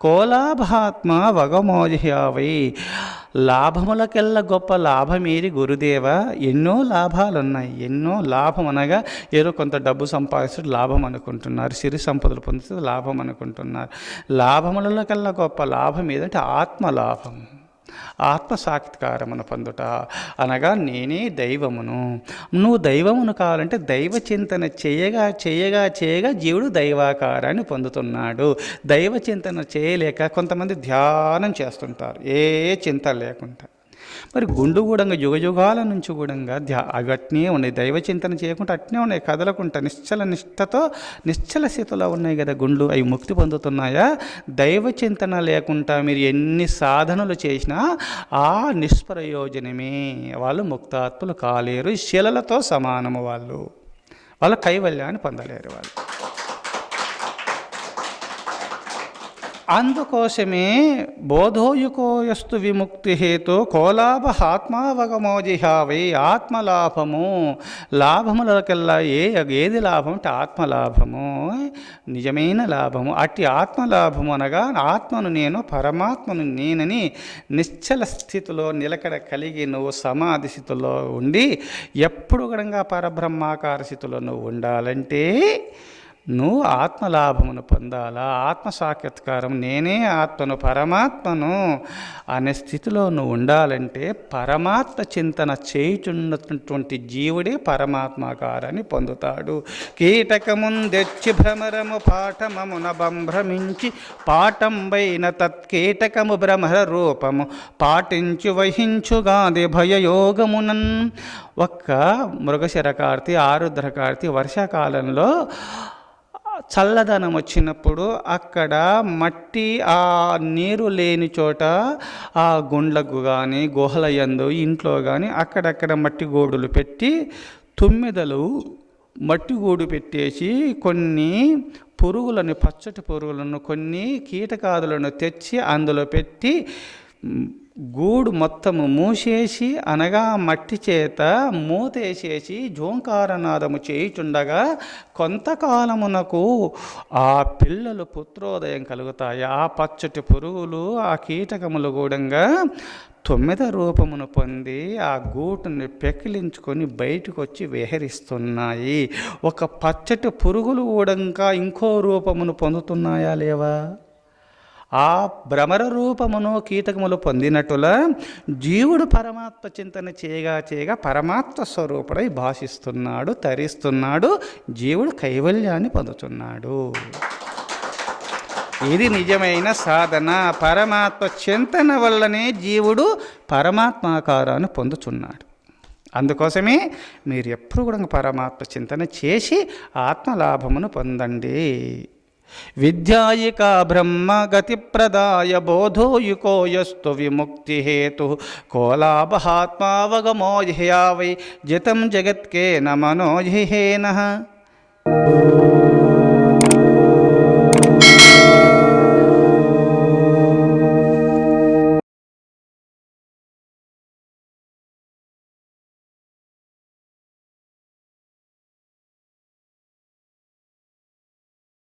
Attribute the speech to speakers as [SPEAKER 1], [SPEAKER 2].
[SPEAKER 1] కోలాభాత్మ వగమోజయావై లాభములకెల్లా గొప్ప లాభమేది గురుదేవ ఎన్నో లాభాలున్నాయి ఎన్నో లాభం అనగా ఏదో కొంత డబ్బు సంపాదిస్తే లాభం అనుకుంటున్నారు సిరి సంపదలు పొందితే లాభం అనుకుంటున్నారు లాభములకల్లా గొప్ప లాభం ఏదంటే ఆత్మలాభం. ఆత్మ సాక్షాత్కారమును పొందుట అనగా నేనే దైవమును. నువ్వు దైవమును కావాలంటే దైవ చింతన చేయగా చేయగా చేయగా జీవుడు దైవాకారాన్ని పొందుతున్నాడు. దైవ చింతన చేయలేక కొంతమంది ధ్యానం చేస్తుంటారు. ఏ చింత లేకుండా. మరి గుండు కూడా యుగ యుగాల నుంచి కూడా ధ్యా అవి అట్నే ఉన్నాయి. దైవ చింతన చేయకుండా అట్నే ఉన్నాయి. కదలకుండా నిశ్చల నిష్ఠతో నిశ్చల స్థితిలో ఉన్నాయి కదా గుండు అవి ముక్తి పొందుతున్నాయా? దైవ చింతన లేకుండా మీరు ఎన్ని సాధనలు చేసినా ఆ నిష్ప్రయోజనమే. వాళ్ళు ముక్తాత్ములు కాలేరు. శిలలతో సమానము వాళ్ళు. వాళ్ళ కైవల్యాన్ని పొందలేరు వాళ్ళు. అందుకోసమే బోధోయుకోయస్తు విముక్తి హేతు కోలాభ ఆత్మావగమోజిహావై ఆత్మలాభము. లాభములకెల్లా ఏ ఏది లాభం అంటే ఆత్మలాభము. నిజమైన లాభము. అట్టి ఆత్మలాభము అనగా ఆత్మను నేను పరమాత్మను నేనని నిశ్చల స్థితిలో నిలకడ కలిగి నువ్వు సమాధి స్థితిలో ఉండి ఎప్పుడు కూడా పరబ్రహ్మాకార స్థితిలో నువ్వు ఉండాలంటే నువ్వు ఆత్మలాభమును పొందాలా ఆత్మ సాక్షాత్కారం నేనే ఆత్మను పరమాత్మను అనే స్థితిలో నువ్వు ఉండాలంటే పరమాత్మ చింతన చేయుచున్నటువంటి జీవుడే పరమాత్మాకారాన్ని పొందుతాడు. కీటకముందెచ్చి భ్రమరము పాఠమమున బంభ్రమించి పాఠంబైన తత్కీటకము భ్రమర రూపము పాటించు వహించుగాది భయయోగమునన్. ఒక్క మృగశిరకార్తి ఆరుద్రకార్తి వర్షాకాలంలో చల్లదనం వచ్చినప్పుడు అక్కడ మట్టి ఆ నీరు లేని చోట ఆ గుండ్లకు కానీ గుహలయందు ఇంట్లో కానీ అక్కడక్కడ మట్టి గోడులు పెట్టి తుమ్మెదలు మట్టి గూడు పెట్టేసి కొన్ని పురుగులను పచ్చటి పురుగులను కొన్ని కీటకాదులను తెచ్చి అందులో పెట్టి గూడు మొత్తము మూసేసి అనగా మట్టి చేత మూతేసేసి జోంకారనాదము చేయుచుండగా కొంతకాలమునకు ఆ పిల్లలు పుత్రోదయం కలుగుతాయి. ఆ పచ్చటి పురుగులు ఆ కీటకములు కూడంగా తొమ్మిద రూపమును పొంది ఆ గూటుని పెకిలించుకొని బయటకు వచ్చి విహరిస్తున్నాయి. ఒక పచ్చటి పురుగులు కూడా ఇంకో రూపమును పొందుతున్నాయా లేవా? ఆ భ్రమర రూపమును కీటకములు పొందినట్టుల జీవుడు పరమాత్మ చింతన చేయగా చేయగా పరమాత్మ స్వరూపుడై భాషిస్తున్నాడు తరిస్తున్నాడు జీవుడు కైవల్యాన్ని పొందుతున్నాడు. ఇది నిజమైన సాధన. పరమాత్మ చింతన వల్లనే జీవుడు పరమాత్మాకారాన్ని పొందుచున్నాడు. అందుకోసమే మీరు ఎప్పుడు కూడా పరమాత్మ చింతన చేసి ఆత్మలాభమును పొందండి. విద్యాయికా బ్రహ్మ గతిప్రదాయ బోధోయుకో యస్తు విముక్తి హేతు. కోలాభాత్మావగమోజయావై జితం జగత్కే నమనోజిహేన